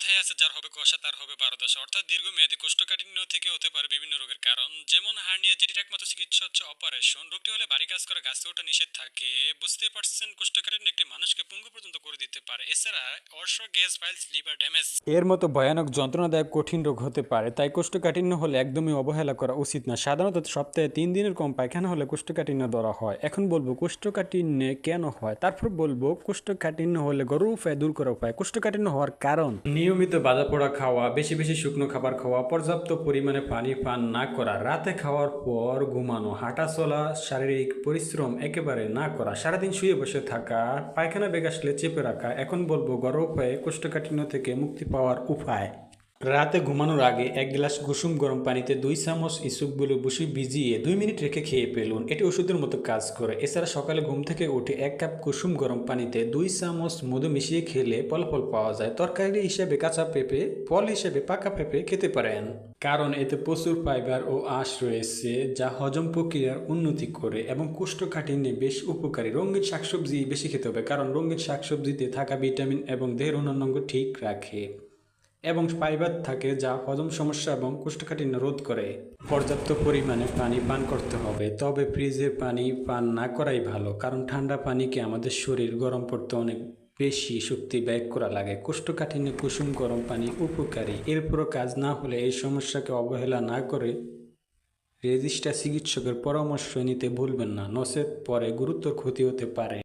কথায় আছে, যার হবে কষা তার হবে বারো দশা। অর্থাৎ দীর্ঘমেয়াদী কোষ্ঠকাঠিন্য থেকে হতে পারে বিভিন্ন রোগের কারণ। যেমন হার্নিয়া যেটির একমাত্র চিকিৎসা হচ্ছে অপারেশন। রোগটি হলে বাড়ি কাজ করে, গাছে ওঠা নিষেধ থাকে। বুঝতেই পারছেন, কোষ্ঠকাঠিন্য একটি মানুষকে পঙ্গু পর্যন্ত করে দিতে পারে। এছাড়া অর্শ গ্যাস ফাইলস লিভার ড্যামেজ। এর মতো ভয়ানক যন্ত্রণাদায়ক কঠিন রোগ হতে পারে, তাই কোষ্ঠকাঠিন্য হলে একদমই অবহেলা করা উচিত না। সাধারণত সপ্তাহে তিন দিনের কম পায়খানা হলে কোষ্ঠকাঠিন্য ধরা হয়। এখন বলব, কোষ্ঠকাঠিন্যে কেন হয়? তারপর বলব, কোষ্ঠকাঠিন্য হলে গরুর উপায় দূর করা উপায়। কোষ্ঠকাঠিন্য হওয়ার কারণ? নিয়মিত বাজা পোড়া খাওয়া, বেশি বেশি শুকনো খাবার খাওয়া, পর্যাপ্ত পরিমাণে পানি পান না করা, রাতে খাওয়ার পর ঘুমানো, হাঁটা চলা, শারীরিক পরিশ্রম একেবারে না করা, সারাদিন শুয়ে বসে থাকা, পায়খানা বেগ আসলে চেপে রাখা, এখন বলব গরম উপায়ে কোষ্ঠকাঠিন্য থেকে মুক্তি পাওয়ার উপায়। রাতে ঘুমানোর আগে এক গ্লাস কুসুম গরম পানিতে দুই চামচ ইসুপগুলো বসে ভিজিয়ে দুই মিনিট রেখে খেয়ে ফেলুন। এটি ওষুধের মতো কাজ করে। এছাড়া সকালে ঘুম থেকে উঠে এক কাপ কুসুম গরম পানিতে দুই চামচ মধু মিশিয়ে খেলে ফলাফল পাওয়া যায়। তরকারি হিসেবে কাঁচা পেঁপে, ফল হিসেবে পাকা পেঁপে খেতে পারেন। কারণ এতে প্রচুর ফাইবার ও আঁশ রয়েছে, যা হজম প্রক্রিয়ার উন্নতি করে এবং কোষ্ঠকাঠিন্যে বেশ উপকারী। রঙিন শাকসবজি বেশি খেতে হবে, কারণ রঙিন শাকসবজিতে থাকা ভিটামিন এবং দেহের অন্যান্য ঠিক রাখে। এবং ফাইবার থাকে যা হজম সমস্যা এবং কোষ্ঠকাঠিন্য রোধ করে। পর্যাপ্ত পরিমাণে পানি পান করতে হবে। তবে ফ্রিজের পানি পান না করাই ভালো, কারণ ঠান্ডা পানিকে আমাদের শরীর গরম করতে অনেক বেশি শক্তি ব্যয় করা লাগে। কোষ্ঠকাঠিন্যে কুসুম গরম পানি উপকারী। এরপরও কাজ না হলে এই সমস্যাকে অবহেলা না করে রেজিস্টার চিকিৎসকের পরামর্শ নিতে ভুলবেন না। নচেত পরে গুরুতর ক্ষতি হতে পারে।